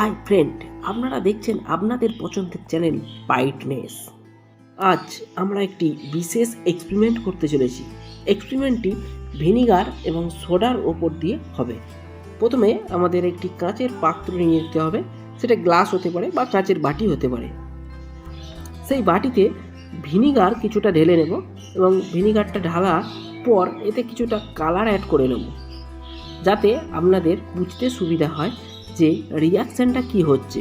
Hi friend, আপনারা দেখছেন আপনাদের পছন্দের চ্যানেল বাইটনেস আজ আমরা একটি বিশেষ এক্সপেরিমেন্ট করতে চলেছি। এক্সপেরিমেন্টটি ভিনিগার এবং সোডার ওপর দিয়ে হবে। প্রথমে আমাদের একটি কাঁচের পাত্র নিয়ে নিতে হবে। সেটা গ্লাস হতে পারে বা কাঁচের বাটি হতে পারে। সেই বাটিতে ভিনিগার কিছুটা ঢেলে নেব এবং ভিনিগারটা ঢালার পর এতে কিছুটা কালার অ্যাড করে নেব। যাতে আপনাদের বুঝতে সুবিধা হয় যে রিয়াকশানটা কি হচ্ছে।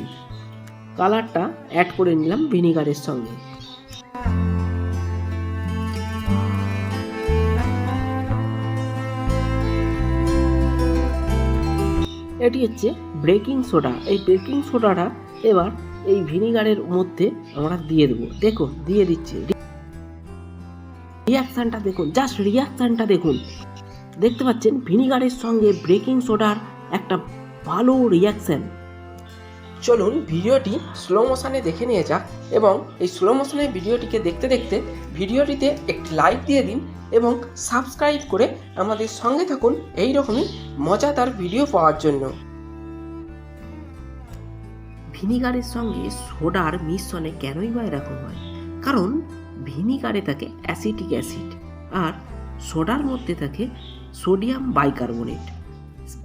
কালারটা অ্যাড করে নিলাম ভিনিগারের সঙ্গে। এটি হচ্ছে বেকিং সোডা এই বেকিং সোডাটা এবার এই ভিনিগারের মধ্যে আমরা দিয়ে দেবো। দেখুন, দিয়ে দিচ্ছি। রিয়াকশানটা দেখুন জাস্ট রিয়াকশানটা দেখুন। দেখতে পাচ্ছেন ভিনিগারের সঙ্গে বেকিং সোডার একটা ভালো রিয়াকশান চলুন ভিডিওটি স্লো মোশনে দেখে নিয়ে যাক এবং এই স্লো মোশনে ভিডিওটিকে দেখতে দেখতে ভিডিওটিতে একটি লাইক দিয়ে দিন এবং সাবস্ক্রাইব করে আমাদের সঙ্গে থাকুন এই রকমই মজাদার ভিডিও পাওয়ার জন্য। ভিনিগারের সঙ্গে সোডার মিশ্রণে কেনই বা এরকম হয়? কারণ ভিনিগারে থাকে অ্যাসিটিক অ্যাসিড আর সোডার মধ্যে থাকে সোডিয়াম বাইকার্বনেট।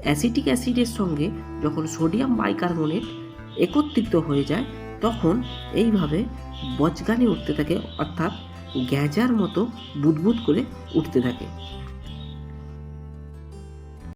অ্যাসিটিক অ্যাসিডের সঙ্গে যখন সোডিয়াম বাইকার্বনেট একত্রিত হয়ে যায়, তখন এইভাবে বজগানে উঠতে থাকে, অর্থাৎ গ্যাজার মতো বুদবুদ করে উঠতে থাকে।